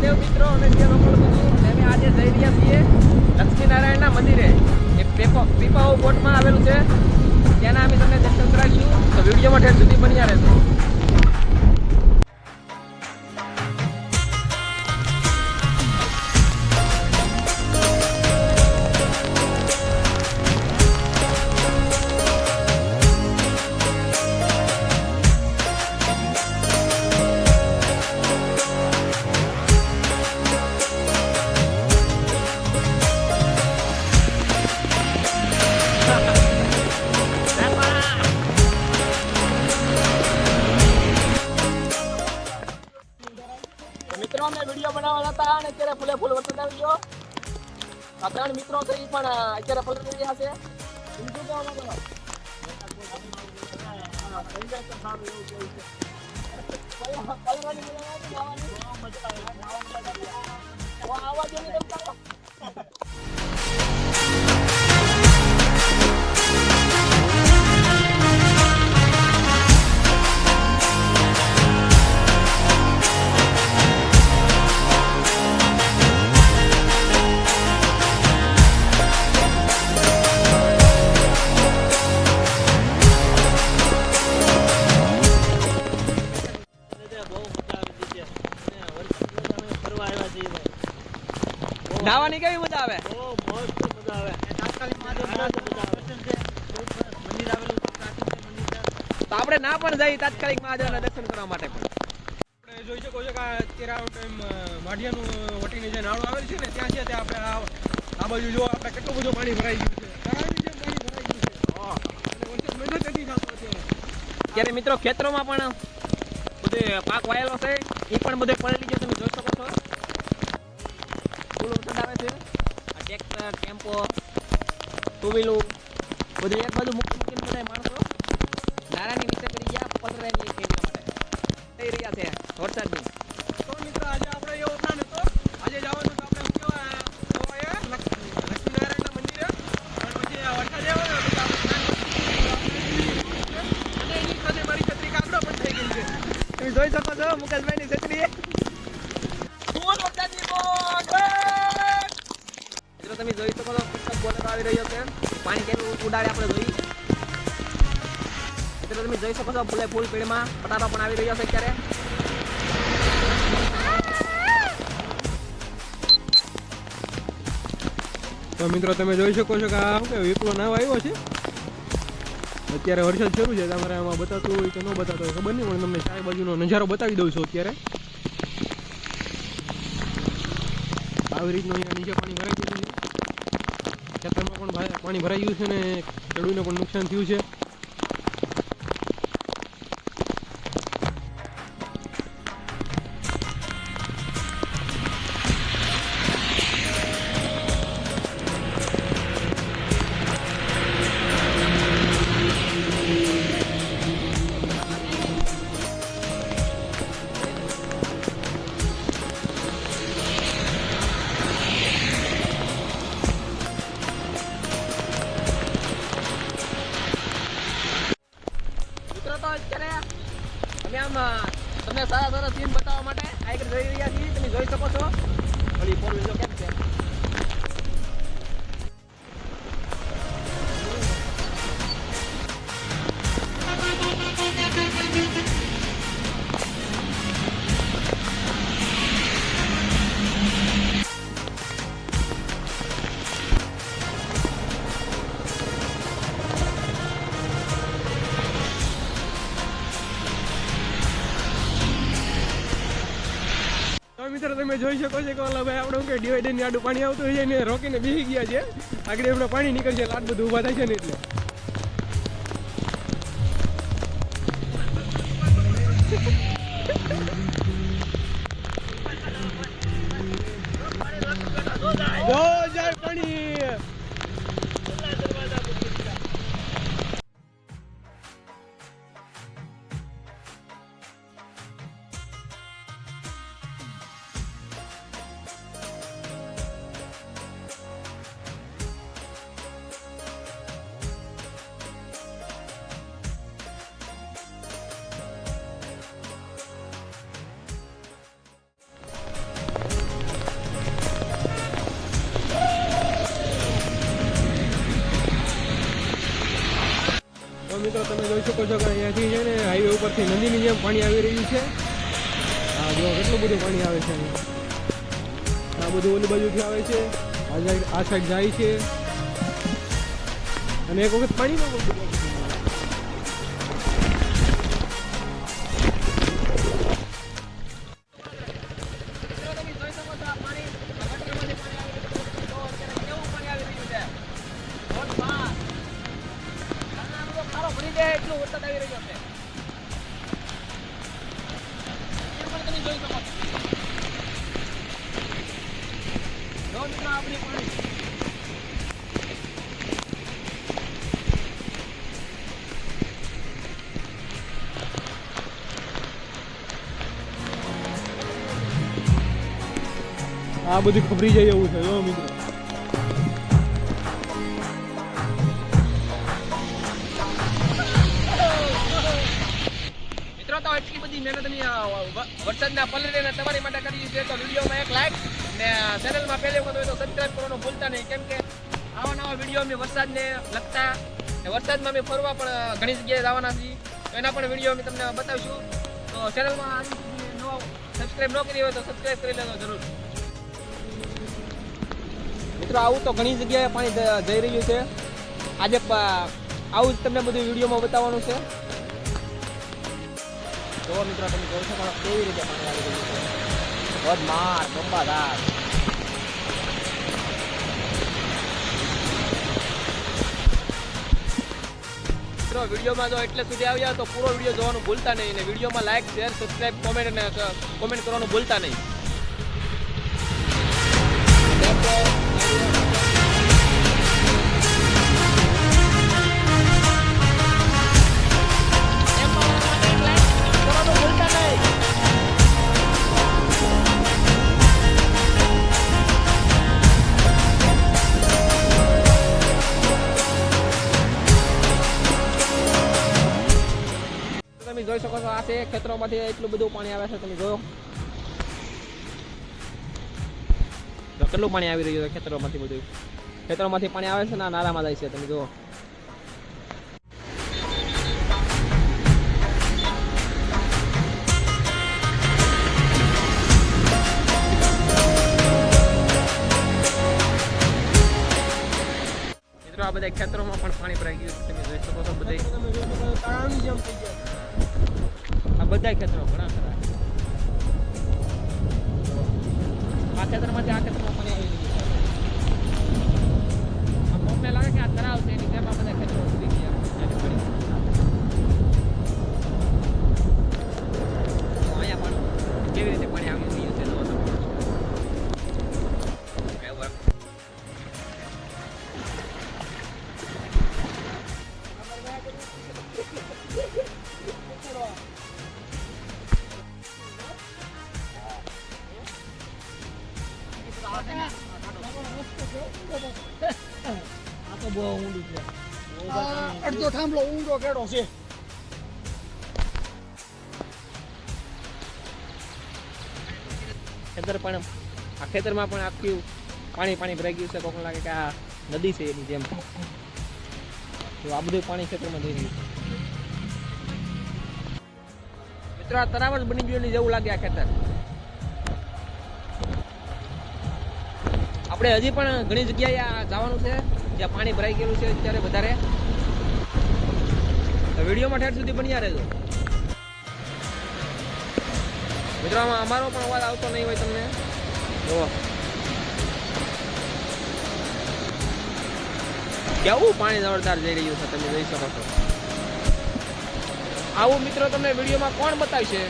મહાદેવ મિત્રો અને જે લોકો અમે આજે જઈ રહ્યા છીએ લક્ષ્મીનારાયણના મંદિરે. એ પેપો પીપાઓ બોટમાં આવેલું છે. ત્યાંના અમે તમને દર્શન કરાવીશું. તો વિડીયોમાં ઠેર સુધી બન્યા રહેજો. આ ત્રણ મિત્રો છે એ પણ અત્યારે પલટી રહ્યા છે એમ તો મજા આવે છે ના પણ જાય તાત્કાલિક મહાદેવના દર્શન કરવા માટે પણ. જોઈ શકો છો કે અત્યારે ટાઈમ માઢિયાનું વટીને જે નાળું આવેલ છે ને ત્યાં છે ત્યાં આપણે આ આ બાજુ જો આપણે કેટલું બધું પાણી ભરાઈ ગયું છે. તળાવની જેમ પાણી ભરાઈ ગયું છે. હા મહેનત નથી થતો અત્યારે. ત્યારે મિત્રો ખેતરોમાં પણ બધે પાક વાયેલો છે. એ પણ બધે પડેલી ગયો તમે જોઈ શકો છો. ફૂલ વરસાદ આવે છે. આ ટ્રેક્ટર ટેમ્પો ટુ વ્હીલું બધું એક બાજુ મૂકી મૂકીને બધા માણસો નારાની નીચે કરી ગયા પલરાની ખેડવા માટે થઈ રહ્યા છે વરસાદની તો મિત્રો આજે આપણે એવો પ્લાન હતો આજે જવાનું તો આપણે લક્ષ્મી- લક્ષ્મીનારાયણના અને પછી વરસાદ આવ્યો ને અને એની સાથે મારી છત્રી છે. તમે જોઈ શકો છો, મુકેશભાઈની છત્રી. તમે જોઈ શકો છો પુસ્તક આવી રહ્યો છે. પાણી કેવું ઉડાડે આપણે જોઈ. મિત્રો, તમે જોઈ શકો છો, ફૂલે ફૂલ પેડમાં પટાટા પણ આવી રહ્યો છે અત્યારે. તો મિત્રો, તમે જોઈ શકો છો કે આ કે વિપ્લો નાવ આવ્યો છે. અત્યારે વરસાદ શરૂ છે તમારે આમાં બતાતું હોય કે ન બતાતો હોય ખબર નહીં, પણ તમને ચારે બાજુનો નજારો બતાવી દઉં છું અત્યારે. આવી રીતનું અહીંયા નીચે પાણી ભરાઈ ગયું છે. ખેતરમાં પણ પાણી ભરાઈ ગયું છે ને, ખેડૂતને પણ નુકસાન થયું છે. મિત્રો, તમે જોઈ શકો છો કે ઓલા ભાઈ આપણે કે ડિવાઈડરની આડું પાણી આવતું હોય છે ને રોકીને બેસી ગયા છે. આગળ એમના પાણી નીકળશે લાટ બધું ઊભા થાય છે ને એટલે. જો શકો છો કે અહીંયાથી છે ને હાઈવે ઉપરથી નદીની જેમ પાણી આવી રહ્યું છે. આ જો કેટલું બધું પાણી આવે છે આ બધું ઓલી બાજુથી આવે છે. આ સાઈડ આ સાઈડ જાય છે. અને એક વખત પાણીમાં આ બધું ખબરી જાય એવું છે જો મિત્રો. મિત્રો હોય એટલી બધી મહેનત અમે વરસાદના પલળીને તમારી માટે કરી છે. તો વિડીયોમાં એક લાઈક ને ચેનલમાં પહેલી વખત હોય તો સબસ્ક્રાઇબ કરવાનું ભૂલતા નહીં. કેમ કે આવા નવા વીડિયો અમે વરસાદને લગતા વરસાદમાં અમે ફરવા પણ ઘણી જગ્યાએ જવાના છીએ. એના પણ વીડિયો અમે તમને બતાવીશું. તો ચેનલમાં આજે સુધી સબસ્ક્રાઈબ ન કરી હોય તો સબસ્ક્રાઈબ કરી લેજો જરૂર. મિત્રો, આવું તો ઘણી જગ્યાએ પાણી જઈ રહ્યું છે. આજે આવું જ તમને બધું વિડીયોમાં બતાવવાનું છે. જો મિત્રો તમે જોઈ શકો છો કેવી રીતે પાણી આવી રહ્યું છે. ધોધમાર બંબાધાર મિત્રો, વિડીયોમાં જો એટલે સુધી આવ્યા તો પૂરો વીડિયો જોવાનું ભૂલતા નહીં અને વિડીયોમાં લાઈક શેર સબસ્ક્રાઇબ કોમેન્ટ અને કોમેન્ટ કરવાનું ભૂલતા નહીં. શકો છો આ છે ખેતરોમાંથી એટલું બધું પાણી આવે છે, તમે જોયો? કેટલું પાણી આવી રહ્યું છે ખેતરોમાંથી બધું? ખેતરોમાંથી પાણી આવે છે ને નાળામાં જાય છે, તમે જુઓ. આ બધા ખેતરોમાં પણ પાણી ભરાઈ ગયું તમે જોઈ શકો છો બધે બધા ખેતરો, ઘણા ખરા. આ ખેતરમાંથી આ ખેતરમાં પાણી આવી ગયું લાગે કે આ તળાવ છે, એની બધા ખેતરો બહુ ઊંડું છે. અડધો થાંભલો ઊંડો કેડો છે. ખેતર પણ આ ખેતરમાં પણ આખી પાણી પાણી ભરાઈ ગયું છે. કોક લાગે કે આ નદી છે એની જેમ. તો આ બધું પાણી ખેતરમાં જઈ રહ્યું મિત્રો આ તળાવ જ બની ગયું ને જેવું લાગે આ ખેતર. આપણે હજી પણ ઘણી જગ્યાએ આ જવાનું છે. જ્યાં પાણી ભરાઈ ગયેલું છે અત્યારે વધારે. વિડીયોમાં ઠેર સુધી બન્યા રહેજો. મિત્રો, આમાં અમારો પણ અવાજ આવતો નહીં હોય તમને. જુઓ. કેવું પાણી જોરદાર જઈ રહ્યું છે તમે જોઈ શકો છો. આવું મિત્રો તમને વિડીયોમાં કોણ બતાવશે?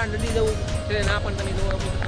આ નદી જેવું છે ના પણ તમે જુઓ